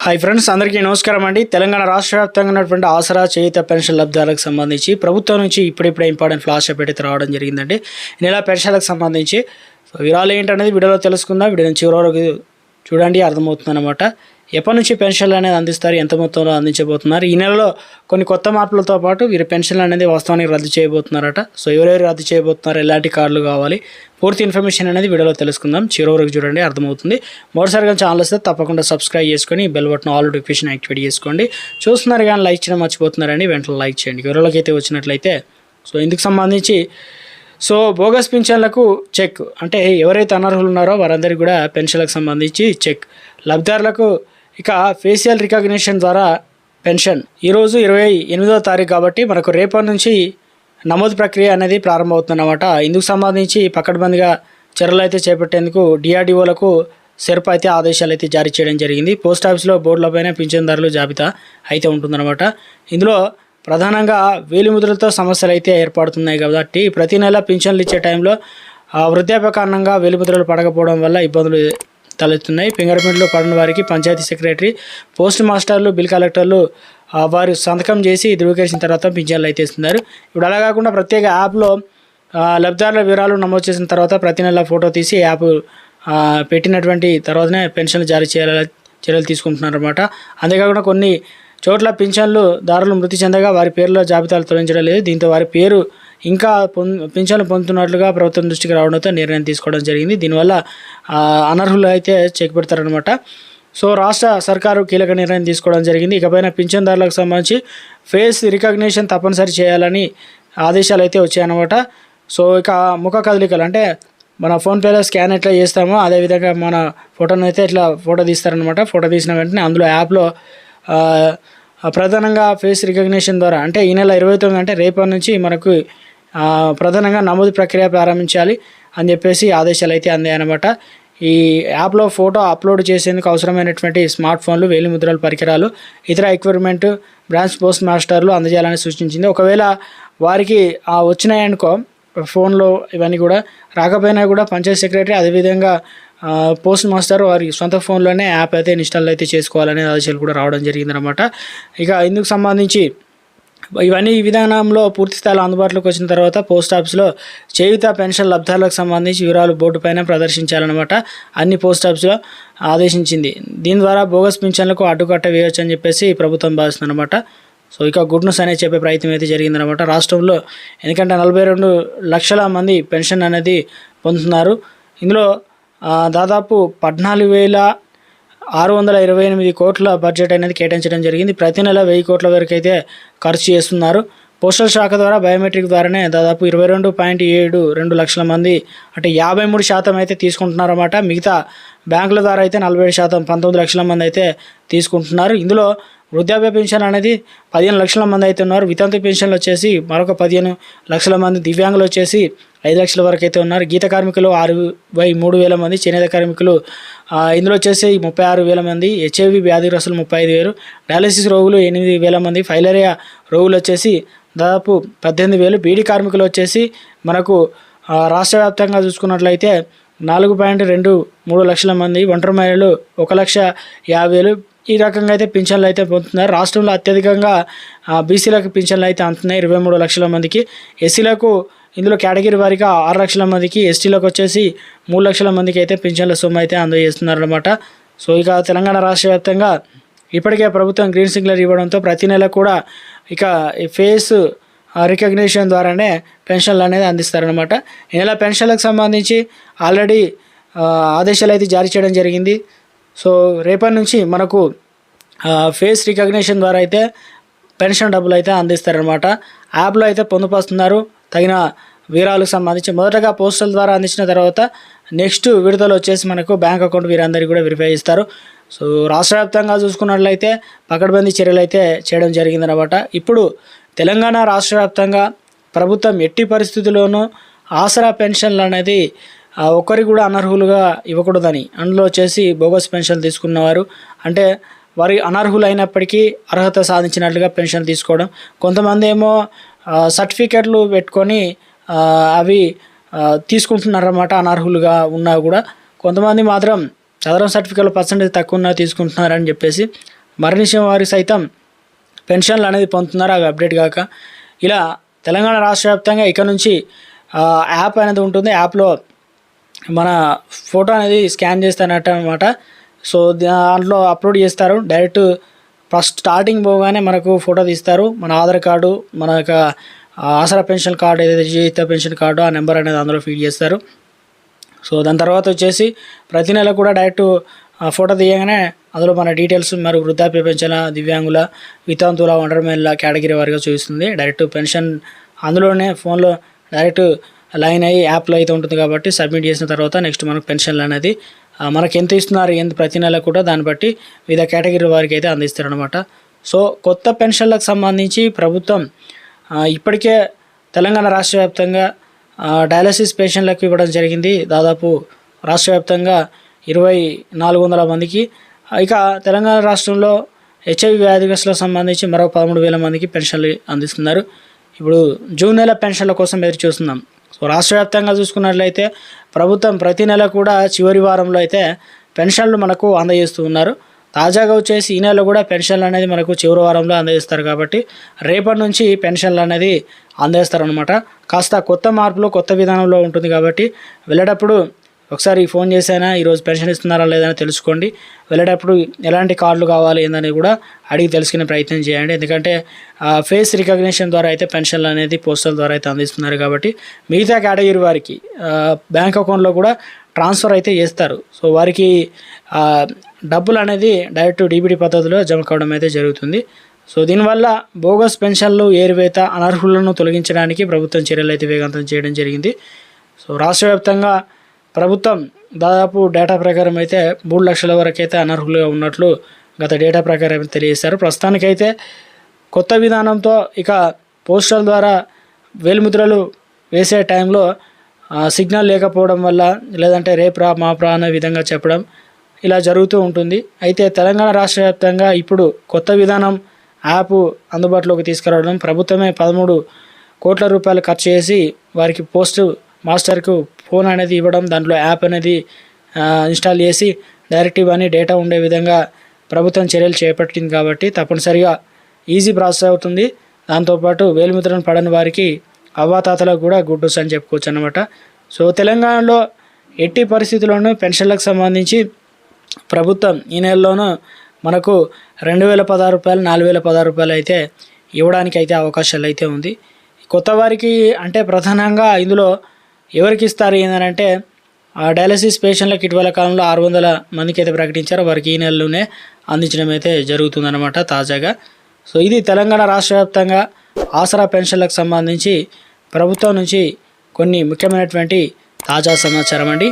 Hi friends అందరికీ నమస్కారం అండి. తెలంగాణ రాష్ట్ర వ్యాప్తంగా ఉన్నటువంటి ఆసరా చేయుత పెన్షన్ లబ్ధాలకు సంబంధించి ప్రభుత్వం నుంచి ఇప్పుడిప్పుడే ఇంపార్టెంట్ ఫ్లాష్ పెట్టి రావడం జరిగిందండి. నెల పెన్షన్లకు సంబంధించి. సో వివరాలు ఏంటనేది వీడియోలో తెలుసుకుందాం. వీడియో చివరి వరకు చూడండి అర్థమవుతుంది అనమాట ఎప్పటి నుంచి పెన్షన్లు అనేది అందిస్తారు ఎంత మొత్తంలో అందించబోతున్నారు? ఈ నెలలో కొన్ని కొత్త మార్పులతో పాటు వీరు పెన్షన్లు అనేది వాస్తవానికి రద్దు చేయబోతున్నారట. సో ఎవరెవరు రద్దు చేయబోతున్నారు ఎలాంటి కార్డులు కావాలి? పూర్తి ఇన్ఫర్మేషన్ అనేది వీడియోలో తెలుసుకుందాం. చివరి వరకు చూడండి అర్థమవుతుంది. మరోసారిగా ఛానల్ వస్తే తప్పకుండా సబ్స్క్రైబ్ చేసుకొని bell button all notification activate చేసుకోండి. చూస్తున్నారు కానీ లైక్ చేయడం మర్చిపోతున్నారండి వెంటనే లైక్ చేయండి. ఎవరిలోకి అయితే వచ్చినట్లయితే సో ఇందుకు సంబంధించి సో బోగస్ పింఛన్లకు చెక్. అంటే ఎవరైతే అనర్హులు ఉన్నారో వారందరికీ కూడా పెన్షన్లకు సంబంధించి చెక్. లబ్ధిదారులకు ఇక ఫేషియల్ రికగ్నిషన్ ద్వారా పెన్షన్. ఈరోజు ఇరవై ఎనిమిదో తారీఖు కాబట్టి మనకు రేపటి నుంచి నమోదు ప్రక్రియ అనేది ప్రారంభమవుతుందన్నమాట. ఇందుకు సంబంధించి పకడ్బందీగా చర్యలు అయితే చేపట్టేందుకు డిఆర్డిఓలకు సెర్ప్ అయితే ఆదేశాలు అయితే జారీ చేయడం జరిగింది. పోస్ట్ ఆఫీస్లో బోర్డులపైన పింఛన్దారులు జాబితా అయితే ఉంటుందన్నమాట. ఇందులో ప్రధానంగా వేలిముద్రలతో సమస్యలు అయితే ఏర్పడుతున్నాయి కాబట్టి ప్రతి నెల పింఛన్లు ఇచ్చే టైంలో ఆ, వృద్ధాప్య కారణంగా వేలిముద్రలు పడకపోవడం వల్ల ఇబ్బందులు తలెత్తున్నాయి. ఫింగర్ ప్రింట్లు పడిన వారికి పంచాయతీ సెక్రటరీ పోస్ట్ మాస్టర్లు బిల్ కలెక్టర్లు వారు సంతకం చేసి ధృవీకరించిన తర్వాత పింఛన్లు అయితే ఇస్తున్నారు. ఇప్పుడు అలా కాకుండా ప్రత్యేక యాప్లో లబ్ధిదారుల వివరాలు నమోదు చేసిన తర్వాత ప్రతి నెల ఫోటో తీసి యాప్ పెట్టినటువంటి తర్వాతనే పెన్షన్లు జారీ చేయాల చర్యలు తీసుకుంటున్నారు అనమాట అంతేకాకుండా కొన్ని చోట్ల పింఛన్లు దారులు మృతి చెందగా వారి పేర్ల జాబితాలు తొలగించడం లేదు. దీంతో వారి పేరు ఇంకా పింఛన్లు పొందుతున్నట్లుగా ప్రభుత్వం దృష్టికి రావడంతో నిర్ణయం తీసుకోవడం జరిగింది. దీనివల్ల అనర్హులు అయితే చెక్ పెడతారనమాట సో రాష్ట్ర సర్కారు కీలక నిర్ణయం తీసుకోవడం జరిగింది. ఇకపైన పింఛన్దారులకు సంబంధించి ఫేస్ రికగ్నిషన్ తప్పనిసరి చేయాలని ఆదేశాలు అయితే వచ్చాయన్నమాట. సో ఇక ముఖ కదలికలు అంటే మన ఫోన్పేలో స్కాన్ ఎట్లా చేస్తామో అదేవిధంగా మన ఫోటోను అయితే ఇట్లా ఫోటో తీస్తారనమాట ఫోటో తీసిన వెంటనే అందులో యాప్లో ప్రధానంగా ఫేస్ రికగ్నిషన్ ద్వారా అంటే ఈ నెల ఇరవై తొమ్మిది అంటే రేపటి నుంచి మనకు ప్రధానంగా నమోదు ప్రక్రియ ప్రారంభించాలి అని చెప్పేసి ఆదేశాలు అయితే అందాయన్నమాట. ఈ యాప్లో ఫోటో అప్లోడ్ చేసేందుకు అవసరమైనటువంటి స్మార్ట్ ఫోన్లు వేలిముద్రల పరికరాలు ఇతర ఎక్విప్మెంట్ బ్రాంచ్ పోస్ట్ మాస్టర్లు అందజేయాలని సూచించింది. ఒకవేళ వారికి వచ్చినాయనుకో ఫోన్లో ఇవన్నీ కూడా రాకపోయినా కూడా పంచాయత్ సెక్రటరీ అదేవిధంగా పోస్ట్ మాస్టర్ వారి సొంత ఫోన్లోనే యాప్ అయితే ఇన్స్టాల్ అయితే చేసుకోవాలనే ఆదేశాలు కూడా రావడం జరిగిందనమాట ఇక ఇందుకు సంబంధించి ఇవన్నీ ఈ విధానంలో పూర్తి స్థాయిలో అందుబాటులోకి వచ్చిన తర్వాత పోస్ట్ ఆఫీస్లో చేయుత పెన్షన్ లబ్ధాలకు సంబంధించి వివరాలు బోర్డు పైన ప్రదర్శించాలన్నమాట. అన్ని పోస్ట్ ఆఫీస్లో ఆదేశించింది. దీని ద్వారా బోగస్ పింఛన్లకు అడ్డుకట్ట వేయొచ్చు అని చెప్పేసి ప్రభుత్వం భావిస్తుందన్నమాట. సో ఇక గుడ్ న్యూస్ అనేది చెప్పే ప్రయత్నం అయితే జరిగిందనమాట రాష్ట్రంలో ఎందుకంటే నలభై రెండు లక్షల మంది పెన్షన్ అనేది పొందుతున్నారు. ఇందులో దాదాపు పద్నాలుగు వేల ఆరు వందల ఇరవై ఎనిమిది కోట్ల బడ్జెట్ అనేది కేటాయించడం జరిగింది. ప్రతి నెల వెయ్యి కోట్ల వరకు అయితే ఖర్చు చేస్తున్నారు. పోస్టల్ శాఖ ద్వారా బయోమెట్రిక్ ద్వారానే దాదాపు ఇరవై రెండు పాయింట్ ఏడు రెండు లక్షల మంది అంటే యాభై మూడు శాతం అయితే తీసుకుంటున్నారన్నమాట. మిగతా బ్యాంకుల ద్వారా అయితే నలభై ఏడు శాతం పంతొమ్మిది లక్షల మంది అయితే తీసుకుంటున్నారు. ఇందులో వృద్ధాప్య పెన్షన్ అనేది పదిహేను లక్షల మంది అయితే ఉన్నారు. వితంతు పెన్షన్లు వచ్చేసి మరొక పదిహేను లక్షల మంది దివ్యాంగులు వచ్చేసి ఐదు లక్షల వరకు అయితే ఉన్నారు. గీత కార్మికులు ఆరు బై మూడు వేల మంది చేనేత కార్మికులు ఇందులో వచ్చేసి ముప్పై ఆరు వేల మంది హెచ్ఐవి వ్యాధిగ్రస్తులు ముప్పై ఐదు వేలు డయాలసిస్ రోగులు ఎనిమిది వేల మంది ఫైలేరియా రోగులు వచ్చేసి దాదాపు పద్దెనిమిది వేలు బీడీ కార్మికులు వచ్చేసి మనకు రాష్ట్ర వ్యాప్తంగా చూసుకున్నట్లయితే నాలుగు పాయింట్ రెండు మూడు లక్షల మంది ఒంటరి మహిళలు ఒక లక్ష యాభై వేలు ఈ రకంగా అయితే పింఛన్లు అయితే పొందుతున్నారు. రాష్ట్రంలో అత్యధికంగా బీసీలకు పింఛన్లు అయితే అందుతున్నాయి ఇరవై మూడు లక్షల మందికి. ఎస్సీలకు ఇందులో కేటగిరీ వారిగా ఆరు లక్షల మందికి ఎస్టీలోకి వచ్చేసి మూడు లక్షల మందికి అయితే పింఛన్ల సొమ్ము అయితే అందజేస్తున్నారనమాట సో ఇక తెలంగాణ రాష్ట్ర వ్యాప్తంగా ఇప్పటికే ప్రభుత్వం గ్రీన్ సిగ్నల్ ఇవ్వడంతో ప్రతి నెల కూడా ఇక ఫేస్ రికగ్నిషన్ ద్వారానే పెన్షన్లు అనేది అందిస్తారనమాట ఈ నెల పెన్షన్లకు సంబంధించి ఆల్రెడీ ఆదేశాలు అయితే జారీ చేయడం జరిగింది. సో రేపటి నుంచి మనకు ఫేస్ రికగ్నిషన్ ద్వారా అయితే పెన్షన్ డబ్బులు అయితే అందిస్తారనమాట యాప్లో అయితే పొందుపరుస్తున్నారు. తగిన వివరాలకు సంబంధించి మొదటగా పోస్టల్ ద్వారా అందించిన తర్వాత నెక్స్ట్ విడుదల వచ్చేసి మనకు బ్యాంక్ అకౌంట్ వీరందరికీ కూడా వెరిఫై చేస్తారు. సో రాష్ట్ర వ్యాప్తంగా చూసుకున్నట్లయితే పకడ్బందీ చర్యలు అయితే చేయడం జరిగిందనమాట ఇప్పుడు తెలంగాణ రాష్ట్ర వ్యాప్తంగా ప్రభుత్వం ఎట్టి పరిస్థితుల్లోనూ ఆసరా పెన్షన్లు అనేది ఒక్కరికి కూడా అనర్హులుగా ఇవ్వకూడదని అందులో వచ్చేసి బోగస్ పెన్షన్ తీసుకున్నవారు. అంటే వారి అనర్హులైనప్పటికీ అర్హత సాధించినట్లుగా పెన్షన్ తీసుకోవడం. కొంతమంది ఏమో సర్టిఫికెట్లు పెట్టుకొని అవి తీసుకుంటున్నారన్నమాట అనర్హులుగా ఉన్నా కూడా. కొంతమంది మాత్రం చదరం సర్టిఫికెట్లు పర్సంటేజ్ తక్కువ ఉన్నా తీసుకుంటున్నారని చెప్పేసి మరణించిన వారు సైతం పెన్షన్లు అనేది పొందుతున్నారు. అవి అప్డేట్ కాక ఇలా తెలంగాణ రాష్ట్ర వ్యాప్తంగా ఇక నుంచి యాప్ అనేది ఉంటుంది. యాప్లో మన ఫోటో అనేది స్కాన్ చేస్తానట అనమాట సో దాంట్లో అప్లోడ్ చేస్తారు. డైరెక్ట్ ఫస్ట్ స్టార్టింగ్ పోగానే మనకు ఫోటో తీస్తారు. మన ఆధార్ కార్డు మన యొక్క ఆసరా పెన్షన్ కార్డు ఏదైతే జీవిత పెన్షన్ కార్డు ఆ నెంబర్ అనేది అందులో ఫీడ్ చేస్తారు. సో దాని తర్వాత వచ్చేసి ప్రతి నెల కూడా డైరెక్ట్ ఫోటో తీయగానే అందులో మన డీటెయిల్స్ మరి వృద్ధాప్య పెన్షన్ దివ్యాంగుల వితాంతుల ఒంటరిమేళ్ళ కేటగిరీ వారిగా చూపిస్తుంది. డైరెక్ట్ పెన్షన్ అందులోనే ఫోన్లో డైరెక్ట్ లైన్ అయ్యి యాప్లో అయితే ఉంటుంది కాబట్టి సబ్మిట్ చేసిన తర్వాత నెక్స్ట్ మనకు పెన్షన్లు అనేది మనకు ఎంత ఇస్తున్నారు ఎంత ప్రతి నెల కూడా దాన్ని బట్టి వివిధ కేటగిరీ వారికి అయితే అందిస్తారనమాట సో కొత్త పెన్షన్లకు సంబంధించి ప్రభుత్వం ఇప్పటికే తెలంగాణ రాష్ట్ర వ్యాప్తంగా డయాలసిస్ పేషెంట్లకు ఇవ్వడం జరిగింది. దాదాపు రాష్ట్ర వ్యాప్తంగా ఇరవై నాలుగు వందల మందికి. ఇక తెలంగాణ రాష్ట్రంలో హెచ్ఐవి వ్యాధిగ్రస్తులకు సంబంధించి మరో పదమూడు వేల మందికి పెన్షన్లు అందిస్తున్నారు. ఇప్పుడు జూన్ నెల పెన్షన్ల కోసం ఎదురు చూస్తున్నాం సో రాష్ట్ర వ్యాప్తంగా చూసుకున్నట్లయితే ప్రభుత్వం ప్రతి నెల కూడా చివరి వారంలో అయితే పెన్షన్లు మనకు అందజేస్తూ ఉన్నారు. తాజాగా వచ్చేసి ఈ నెల కూడా పెన్షన్లు అనేది మనకు చివరి వారంలో అందజేస్తారు కాబట్టి రేపటి నుంచి పెన్షన్లు అనేది అందజేస్తారనమాట కాస్త కొత్త మార్పులు కొత్త విధానంలో ఉంటుంది కాబట్టి వెళ్ళేటప్పుడు ఒకసారి ఫోన్ చేసైనా ఈరోజు పెన్షన్ ఇస్తున్నారా లేదని తెలుసుకోండి. వెళ్ళేటప్పుడు ఎలాంటి కార్డులు కావాలి ఏందని కూడా అడిగి తెలుసుకునే ప్రయత్నం చేయండి. ఎందుకంటే ఫేస్ రికగ్నిషన్ ద్వారా అయితే పెన్షన్లు అనేది పోస్టల్ ద్వారా అయితే అందిస్తున్నారు కాబట్టి మిగతా కేటగిరీ వారికి బ్యాంక్ అకౌంట్లో కూడా ట్రాన్స్ఫర్ అయితే చేస్తారు. సో వారికి డబ్బులు అనేది డైరెక్ట్ డీబీటీ పద్ధతిలో జమ కావడం అయితే జరుగుతుంది. సో దీనివల్ల బోగస్ పెన్షన్లు ఏరివేత అనర్హులను తొలగించడానికి ప్రభుత్వం చర్యలు అయితే వేగవంతం చేయడం జరిగింది. సో రాష్ట్ర వ్యాప్తంగా ప్రభుత్వం దాదాపు డేటా ప్రకారం అయితే మూడు లక్షల వరకు అయితే అనర్హులుగా ఉన్నట్లు గత డేటా ప్రకారం తెలియజేశారు. ప్రస్తుతానికైతే కొత్త విధానంతో ఇక పోస్టల్ ద్వారా వేలిముద్రలు వేసే టైంలో సిగ్నల్ లేకపోవడం వల్ల లేదంటే రేపు రా మా ప్రా అనే విధంగా చెప్పడం ఇలా జరుగుతూ ఉంటుంది. అయితే తెలంగాణ రాష్ట్ర వ్యాప్తంగా ఇప్పుడు కొత్త విధానం యాప్ అందుబాటులోకి తీసుకురావడం ప్రభుత్వమే పదమూడు కోట్ల రూపాయలు ఖర్చు చేసి వారికి పోస్టు మాస్టర్కు ఫోన్ అనేది ఇవ్వడం దాంట్లో యాప్ అనేది ఇన్స్టాల్ చేసి డైరెక్ట్ ఇవన్నీ డేటా ఉండే విధంగా ప్రభుత్వం చర్యలు చేపట్టింది కాబట్టి తప్పనిసరిగా ఈజీ ప్రాసెస్ అవుతుంది. దాంతోపాటు వేలిముద్రను పడని వారికి అవ్వాతాతలకు కూడా గుడ్ న్యూస్ అని చెప్పుకోవచ్చు అనమాట సో తెలంగాణలో ఎట్టి పరిస్థితుల్లోనూ పెన్షన్లకు సంబంధించి ప్రభుత్వం ఈ నెలలోనూ మనకు రెండు వేల పదహారు రూపాయలు నాలుగు వేల పదహారు రూపాయలు అయితే ఇవ్వడానికి అయితే అవకాశాలు అయితే ఉంది. కొత్త వారికి అంటే ప్రధానంగా ఇందులో ఎవరికి ఇస్తారు ఏంటంటే ఆ డయాలసిస్ పేషెంట్లకు ఇటీవల కాలంలో ఆరు వందల మందికి అయితే ప్రకటించారో వారికి ఈ నెలలోనే అందించడం అయితే జరుగుతుందన్నమాట తాజాగా. సో ఇది తెలంగాణ రాష్ట్ర వ్యాప్తంగా ఆసరా పెన్షన్లకు సంబంధించి ప్రభుత్వం నుంచి కొన్ని ముఖ్యమైనటువంటి తాజా సమాచారం అండి.